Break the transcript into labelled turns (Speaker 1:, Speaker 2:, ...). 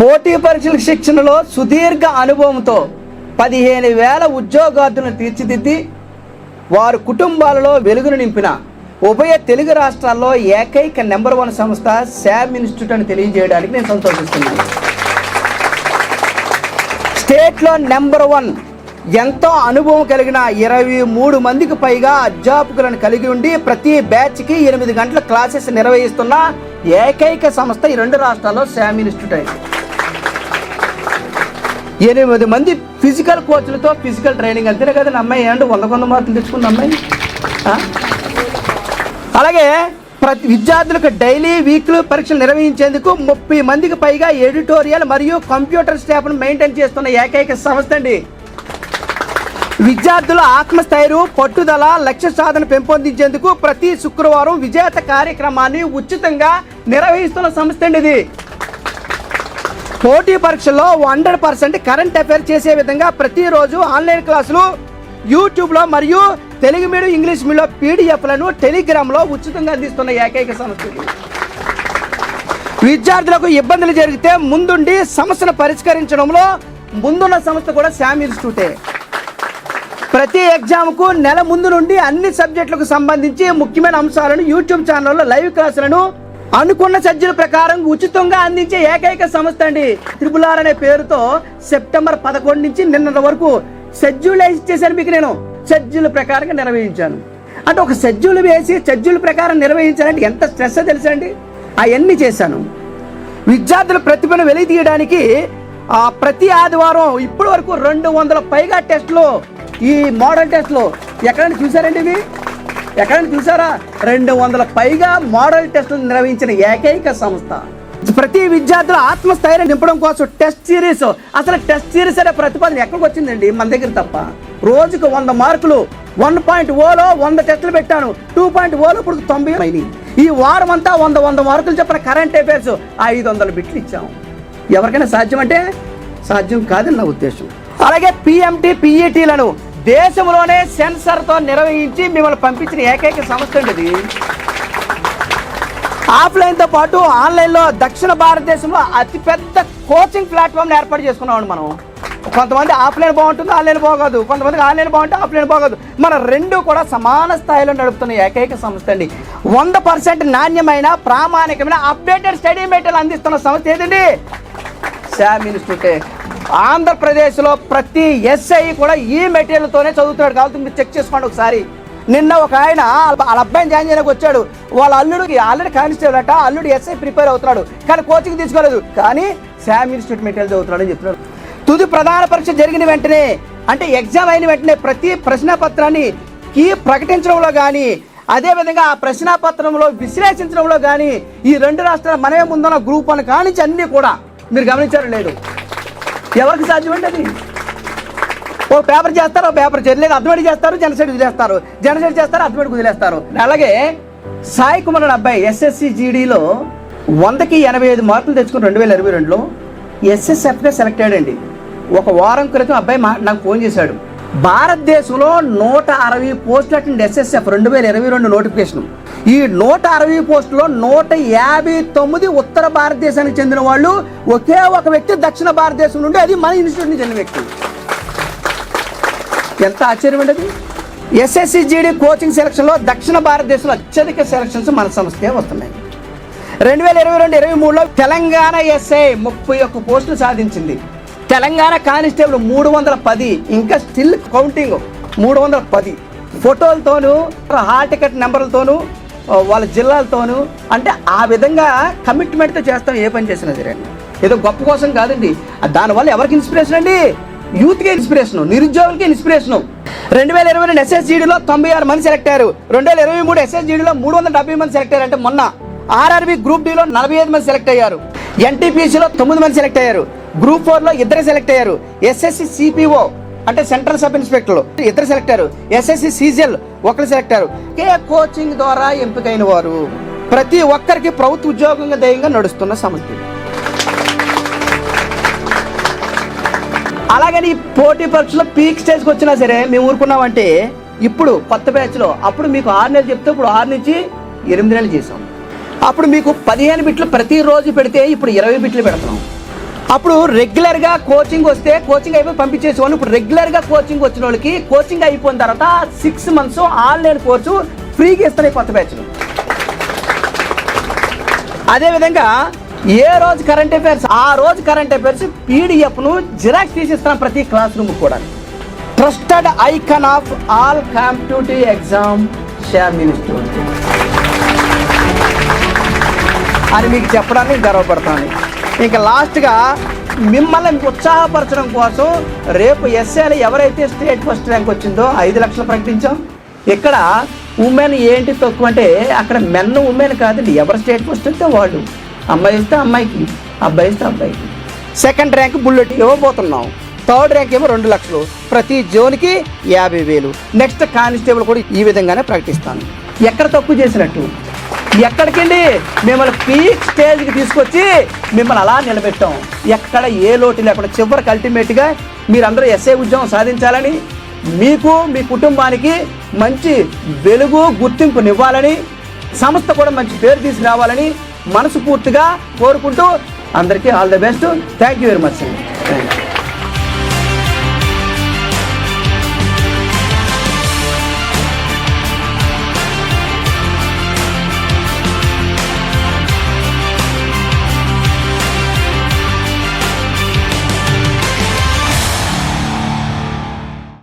Speaker 1: పోటీ పరీక్షల శిక్షణలో సుదీర్ఘ అనుభవంతో పదిహేను వేల ఉద్యోగార్థులను తీర్చిదిద్ది వారు కుటుంబాలలో వెలుగును నింపిన ఉభయ తెలుగు రాష్ట్రాల్లో ఏకైక నెంబర్ వన్ సంస్థ శామ్ ఇన్స్టిట్యూట్ అని తెలియజేయడానికి నేను సంతోషిస్తున్నాను. స్టేట్లో నెంబర్ వన్ ఎంతో అనుభవం కలిగిన ఇరవై మూడు మందికి పైగా అధ్యాపకులను కలిగి ఉండి ప్రతి బ్యాచ్కి ఎనిమిది గంటల క్లాసెస్ నిర్వహిస్తున్న ఏకైక సంస్థ ఈ రెండు రాష్ట్రాల్లో శామ్ ఇన్స్టిట్యూట్ అయింది. ఎనిమిది మంది ఫిజికల్ కోచ్లతో ఫిజికల్ ట్రైనింగ్ అంతేనే కదండి అమ్మాయి ఏంటంటే వంద వంద మార్కులు తెచ్చుకుంది అమ్మాయి? అలాగే ప్రతి విద్యార్థులకు డైలీ వీక్లీ పరీక్షలు నిర్వహించేందుకు ముప్పై మందికి పైగా ఎడిటోరియల్ మరియు కంప్యూటర్ స్టాఫ్ను మెయింటైన్ చేస్తున్న ఏకైక సంస్థ అండి. విద్యార్థుల ఆత్మస్థైర్యం పట్టుదల లక్ష్య సాధన పెంపొందించేందుకు ప్రతి శుక్రవారం విజేత కార్యక్రమాన్ని ఉచితంగా నిర్వహిస్తున్న సంస్థ అండి ఇది. పోటీ పరీక్షల్లో హండ్రెడ్ పర్సెంట్ కరెంట్ అఫైర్ చేసే విధంగా ప్రతిరోజు ఆన్లైన్ క్లాసులు యూట్యూబ్లో మరియు తెలుగు మీడియం ఇంగ్లీష్ మీడియం పీడిఎఫ్లను టెలిగ్రామ్లో ఉచితంగా అందిస్తున్న ఏకైక సంస్థ విద్యార్థులకు ఇబ్బందులు జరిగితే ముందుండి సమస్యను పరిష్కరించడంలో ముందున్న సంస్థ కూడా శామ్ ఇన్స్టిట్యూటే. ప్రతి ఎగ్జామ్కు నెల ముందు నుండి అన్ని సబ్జెక్టులకు సంబంధించి ముఖ్యమైన అంశాలను యూట్యూబ్ ఛానల్లో లైవ్ క్లాసులను అనుకున్న సజ్జల ప్రకారం ఉచితంగా అందించే ఏకైక సంస్థ అండి. త్రిపుల్ ఆర్ అనే పేరుతో సెప్టెంబర్ పదకొండు నుంచి నిన్న వరకు షెడ్యూల్ చేశాను మీకు నేను. షెడ్యూల్ ప్రకారంగా నిర్వహించాను. అంటే ఒక షెడ్యూల్ వేసి షెడ్యూల్ ప్రకారం నిర్వహించాలంటే ఎంత స్ట్రెస్ తెలుసండి? అవన్నీ చేశాను. విద్యార్థుల ప్రతిభను వెలితీయడానికి ఆ, ప్రతి ఆదివారం ఇప్పటి వరకు రెండు వందల పైగా టెస్ట్లు ఈ మోడల్ టెస్ట్లు. ఎక్కడైనా చూసారండి ఇవి? ఎక్కడైనా చూసారా? రెండు వందల పైగా మోడల్ టెస్టులు నిర్వహించిన ఏకైక సంస్థ. ప్రతి విద్యార్థుల ఆత్మస్థైర్యం నింపడం కోసం టెస్ట్ సిరీస్ అసలు టెస్ట్ సిరీస్ అనే ప్రతిపాదన ఎక్కడికి వచ్చిందండి? మన దగ్గర తప్ప. రోజుకు వంద మార్కులు వన్ పాయింట్ ఓలో వంద టెస్టులు పెట్టాను. టూ పాయింట్ ఓలో ఇప్పుడు తొంభై అయినాయి. ఈ వారం అంతా వంద వంద మార్కులు చెప్పిన కరెంట్ అఫైర్స్ ఐదు వందల బిట్లు ఇచ్చాము ఎవరికైనా సాధ్యం అంటే సాధ్యం కాదని నా ఉద్దేశం. అలాగే పిఎంటి పిఈటీలను దేశంలోనే సెన్సర్తో నిర్వహించి మిమ్మల్ని పంపించిన ఏకైక సంస్థ అండి ఆఫ్లైన్తో పాటు ఆన్లైన్లో దక్షిణ భారతదేశంలో అతిపెద్ద కోచింగ్ ప్లాట్ఫామ్ని ఏర్పాటు చేసుకున్నామండి మనం. కొంతమంది ఆఫ్లైన్ బాగుంటుంది ఆన్లైన్ బాగోదు. కొంతమందికి ఆన్లైన్ బాగుంటే ఆఫ్లైన్ బాగోదు. మన రెండు కూడా సమాన స్థాయిలో నడుపుతున్న ఏకైక సంస్థ అండి. వంద పర్సెంట్ నాణ్యమైన ప్రామాణికమైన అప్డేటెడ్ స్టడీ మెటీరియల్ అందిస్తున్న సంస్థ ఏదండి? శామ్ ఇన్స్టిట్యూటే. ఆంధ్రప్రదేశ్లో ప్రతి ఎస్ఐ కూడా ఈ మెటీరియల్తోనే చదువుతున్నాడు కాబట్టి మీరు చెక్ చేసుకోండి ఒకసారి. నిన్న ఒక ఆయన వాళ్ళ అబ్బాయిని జాయిన్ చేయడానికి వచ్చాడు. వాళ్ళ అల్లుడికి ఆల్రెడీ కానిస్టేబుల్ అట అల్లుడు ఎస్ఐ ప్రిపేర్ అవుతున్నాడు. కానీ కోచింగ్ తీసుకోలేదు. కానీ శామ్ ఇన్స్టిట్యూట్ మెటీరియల్ చదువుతున్నాడు అని చెప్తున్నాడు. తుది ప్రధాన పరీక్ష జరిగిన వెంటనే అంటే ఎగ్జామ్ అయిన వెంటనే ప్రతి ప్రశ్నపత్రాన్ని కీ ప్రకటించడంలో కానీ అదేవిధంగా ఆ ప్రశ్నాపత్రంలో విశ్లేషించడంలో కానీ ఈ రెండు రాష్ట్రాల మనమే ముందున్న గ్రూప్ అని కానించి అన్నీ కూడా మీరు గమనించారు లేదు. ఎవరికి సాధ్యం అది? ఓ పేపర్ చేస్తారు ఓ పేపర్ చేయలేదు అర్థమడి చేస్తారు జనసైడ్ వదిలేస్తారు. జనసైడ్ చేస్తారు అర్థమడి వదిలేస్తారు. అలాగే సాయి కుమార్ అనే అబ్బాయి ఎస్ఎస్సి జీడీలో వందకి ఎనభై ఐదు మార్కులు తెచ్చుకుని రెండు వేల ఇరవై రెండులో ఎస్ఎస్ఎఫ్గా సెలెక్ట్ అయ్యాడండి. ఒక వారం క్రితం అబ్బాయి మా నాకు ఫోన్ చేశాడు. భారతదేశంలో నూట అరవై పోస్టులు అటెండ్ ఎస్ఎస్ఎఫ్ రెండు వేల ఇరవై రెండు నోటిఫికేషన్. ఈ నూట అరవై పోస్టులో నూట యాభై తొమ్మిది ఉత్తర భారతదేశానికి చెందిన వాళ్ళు ఒకే ఒక వ్యక్తి దక్షిణ భారతదేశం నుండి అది మన ఇన్స్టిట్యూట్ నుంచి చెందిన వ్యక్తి. ఎంత ఆశ్చర్యం అండి ఎస్ఎస్సి జీడీ కోచింగ్ సెలక్షన్లో దక్షిణ భారతదేశంలో అత్యధిక సెలక్షన్స్ మన సంస్థకే వస్తున్నాయి. రెండు వేల ఇరవై రెండు ఇరవై మూడులో తెలంగాణ ఎస్ఐ ముప్పై ఒక్క పోస్టులు సాధించింది. తెలంగాణ కానిస్టేబుల్ మూడు వందల పది ఇంకా స్టిల్ కౌంటింగ్ మూడు వందల పది. ఫోటోలతోనూ హాల్ టికెట్ నెంబర్లతోనూ వాళ్ళ జిల్లాలతోనూ అంటే ఆ విధంగా కమిట్మెంట్తో చేస్తాం ఏ పని చేసినా సరే. ఏదో గొప్ప కోసం కాదండి. దానివల్ల ఎవరికి ఇన్స్పిరేషన్ అండి? యూత్కే ఇన్స్పిరేషన్ నిరుద్యోగులకి ఇన్స్పిరేషన్. రెండు వేల ఇరవై రెండు ఎస్ఎస్జీడీలో తొంభై ఆరు మంది సెలెక్ట్ అయ్యారు. రెండు వేల ఇరవై మూడు ఎస్ఎస్జీడీలో మూడు వందల డెబ్బై మంది సెలెక్ట్ అయ్యారు అంటే మొన్న ఆర్ఆర్బి గ్రూప్ డిలో నలభై ఐదు మంది సెలెక్ట్ అయ్యారు. ఎన్టీపీసీలో తొమ్మిది మంది సెలెక్ట్ అయ్యారు. గ్రూప్ ఫోర్లో ఇద్దరు సెలెక్ట్ అయ్యారు. ఎస్ఎస్సి సిపిఓ అంటే సెంట్రల్ సబ్ ఇన్స్పెక్టర్లు ఇద్దరు సెలెక్ట్ అయ్యారు. ఎస్ఎస్సి సీజిఎల్ ఒకరు సెలెక్ట్ అయ్యారు. కే కోచింగ్ ద్వారా ఎంపికైన వారు ప్రతి ఒక్కరికి ప్రభుత్వ ఉద్యోగంగా ధైర్యంగా నడుస్తున్న సమస్య అలాగని ఈ పోటీ పరీక్షలో పీక్ స్టేజ్కి వచ్చినా సరే మేము ఊరుకున్నామంటే ఇప్పుడు కొత్త బ్యాచ్లో అప్పుడు మీకు ఆరు నెలలు చెప్తే ఇప్పుడు ఆరు నుంచి ఎనిమిది నెలలు చేసాం అప్పుడు మీకు పదిహేను బిట్లు ప్రతిరోజు పెడితే ఇప్పుడు ఇరవై బిట్లు పెడతాం. అప్పుడు రెగ్యులర్గా కోచింగ్ వస్తే కోచింగ్ అయిపోయి పంపించేసేవాళ్ళు ఇప్పుడు రెగ్యులర్గా కోచింగ్ వచ్చిన వాళ్ళకి కోచింగ్ అయిపోయిన తర్వాత సిక్స్ మంత్స్ ఆన్లైన్ కోర్సు ఫ్రీగా ఇస్తున్నాయి కొత్త బ్యాచ్లు అదేవిధంగా ఏ రోజు కరెంట్ అఫైర్స్ ఆ రోజు కరెంట్ అఫైర్స్ పీడిఎఫ్ను జిరాక్స్ తీసిస్తాం ప్రతి క్లాస్ రూమ్ కూడా. Trusted icon of all competitive exam share minister అని మీకు చెప్పడానికి గర్వపడతాను. ఇంకా లాస్ట్గా మిమ్మల్ని ఉత్సాహపరచడం కోసం రేపు ఎస్ఏలు ఎవరైతే స్టేట్ ఫస్ట్ ర్యాంక్ వచ్చిందో ఐదు లక్షలు ప్రకటించాం. ఇక్కడ ఉమెన్ ఏంటి తక్కువ అంటే అక్కడ మెన్ ఉమెన్ కాదండి ఎవరు స్టేట్ ఫస్ట్ వస్తే వాళ్ళు. అమ్మాయి ఇస్తే అమ్మాయికి అబ్బాయి ఇస్తే అబ్బాయికి. సెకండ్ ర్యాంక్ బుల్లెట్ ఇవ్వబోతున్నాం. థర్డ్ ర్యాంక్ ఏమో రెండు లక్షలు. ప్రతి జోన్కి యాభై వేలు. నెక్స్ట్ కానిస్టేబుల్ కూడా ఈ విధంగానే ప్రకటిస్తాను. ఎక్కడ తక్కువ చేసినట్టు? ఎక్కడికండి మిమ్మల్ని పీక్ స్టేజ్కి తీసుకొచ్చి మిమ్మల్ని అలా నిలబెట్టాం. ఎక్కడ ఏ లోటు లేకుండా చివరికి అల్టిమేట్గా మీరందరూ ఎస్ఏ ఉద్యోగం సాధించాలని మీకు మీ కుటుంబానికి మంచి వెలుగు గుర్తింపునివ్వాలని సంస్థ కూడా మంచి పేరు తీసుకురావాలని మనస్ఫూర్తిగా కోరుకుంటూ అందరికీ all the best. Thank you very much thank you